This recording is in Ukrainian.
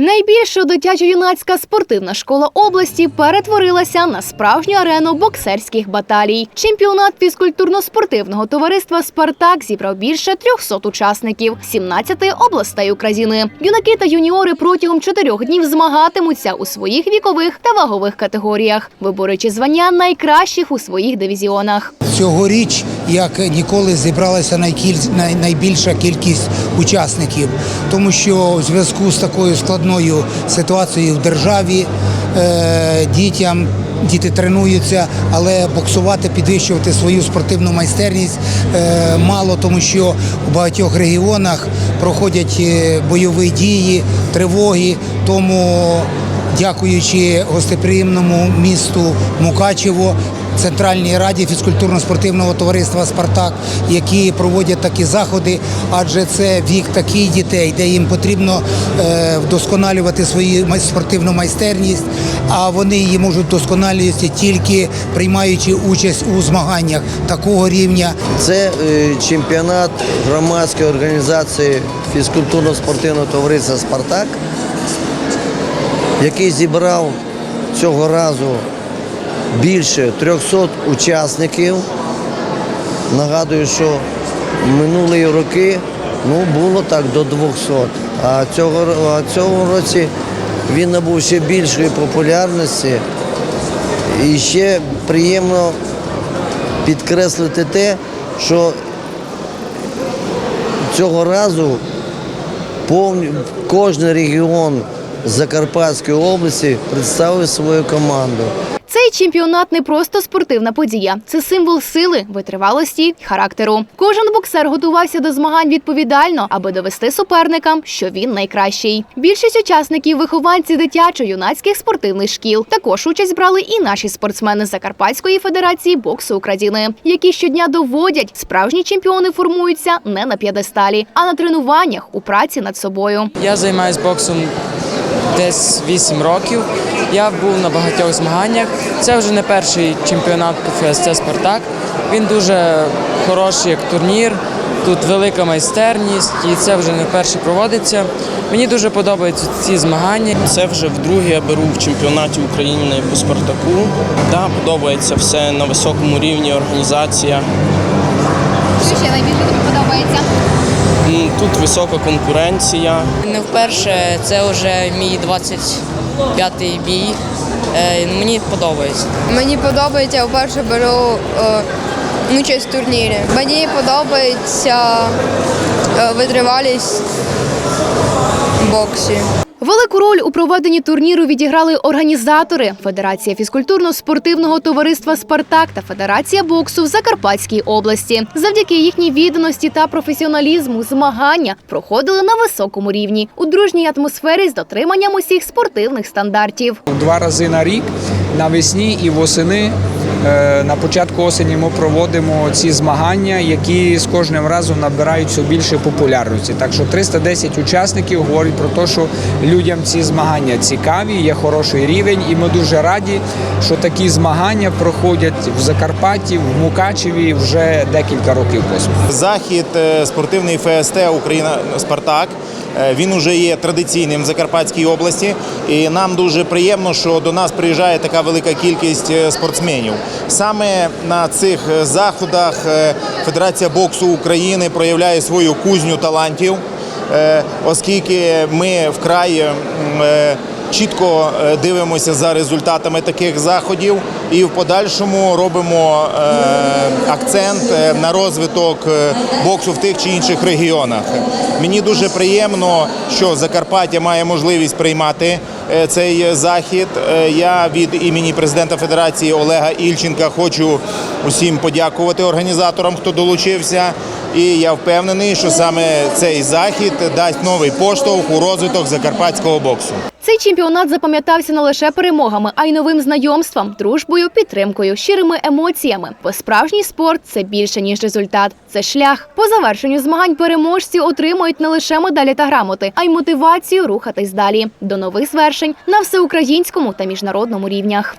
Найбільша дитячо-юнацька спортивна школа області перетворилася на справжню арену боксерських баталій. Чемпіонат фізкультурно-спортивного товариства Спартак зібрав більше 300 учасників 17 областей України. Юнаки та юніори протягом чотирьох днів змагатимуться у своїх вікових та вагових категоріях, виборючи звання найкращих у своїх дивізіонах. Цьогоріч, як ніколи, зібралася найбільша кількість учасників, тому що у зв'язку з такою складною ситуацією в державі е, дітям. Діти тренуються, але боксувати, підвищувати свою спортивну майстерність е, мало, тому що у багатьох регіонах проходять е, бойові дії, тривоги. Тому, дякуючи гостеприємному місту Мукачево, Центральній раді фізкультурно-спортивного товариства Спартак, які проводять такі заходи, адже це вік таких дітей, де їм потрібно е, вдосконалювати свою спортивну майстерність, а вони її можуть вдосконалювати тільки приймаючи участь у змаганнях такого рівня. Це е, чемпіонат громадської організації фізкультурно-спортивного товариства Спартак, який зібрав цього разу більше 300 учасників. Нагадую, що минулі роки ну, було так до 200, а цього, а цього році він набув ще більшої популярності. І ще приємно підкреслити те, що цього разу повні, кожен регіон Закарпатської області представив свою команду. Цей чемпіонат не просто спортивна подія, це символ сили, витривалості й характеру. Кожен боксер готувався до змагань відповідально, аби довести суперникам, що він найкращий. Більшість учасників вихованці дитячо-юнацьких спортивних шкіл. Також участь брали і наші спортсмени Закарпатської федерації боксу України, які щодня доводять, справжні чемпіони формуються не на п'єдесталі, а на тренуваннях у праці над собою. Я займаюся боксом десь 8 років. Я був на багатьох змаганнях. Це вже не перший чемпіонат по ФСЦ Спартак. Він дуже хороший як турнір. Тут велика майстерність, і це вже не вперше проводиться. Мені дуже подобаються ці змагання. Це вже вдруге я беру в чемпіонаті України по Спартаку. Да, подобається все на високому рівні, організація. Що ще найбільше тобі подобається? Тут висока конкуренція. Не вперше, це вже мій 25-й бій. Е, Мені подобається. Мені подобається, я вперше беру е, участь в турнірі. Мені подобається е, витривалість в боксі. Велику роль у проведенні турніру відіграли організатори Федерація фізкультурно-спортивного товариства Спартак та Федерація боксу в Закарпатській області. Завдяки їхній відданості та професіоналізму змагання проходили на високому рівні у дружній атмосфері з дотриманням усіх спортивних стандартів. Два рази на рік навесні і восени. Е, На початку осені ми проводимо ці змагання, які з кожним разом набирають все більше популярності. Так що 310 учасників говорять про те, що людям ці змагання цікаві, є хороший рівень, і ми дуже раді, що такі змагання проходять в Закарпатті, в Мукачеві вже декілька років поспіль. Захід е, спортивний ФСТ Україна Спартак. е, Він уже є традиційним в Закарпатській області, і нам дуже приємно, що до нас приїжджає така велика кількість спортсменів. Саме на цих е, заходах е, Федерація боксу України проявляє свою кузню талантів, е, оскільки ми вкрай чітко дивимося за результатами таких заходів і в подальшому робимо акцент на розвиток боксу в тих чи інших регіонах. Мені дуже приємно, що Закарпаття має можливість приймати цей захід. Е, Я від імені президента Федерації Олега Ільченка хочу усім подякувати організаторам, хто долучився. І я впевнений, що саме цей захід дасть новий поштовх у розвиток закарпатського боксу. Чемпіонат запам'ятався не лише перемогами, а й новим знайомством, дружбою, підтримкою, щирими емоціями. Бо справжній спорт це більше ніж результат. Це шлях. По завершенню змагань переможці отримують не лише медалі та грамоти, а й мотивацію рухатись далі до нових звершень на всеукраїнському та міжнародному рівнях.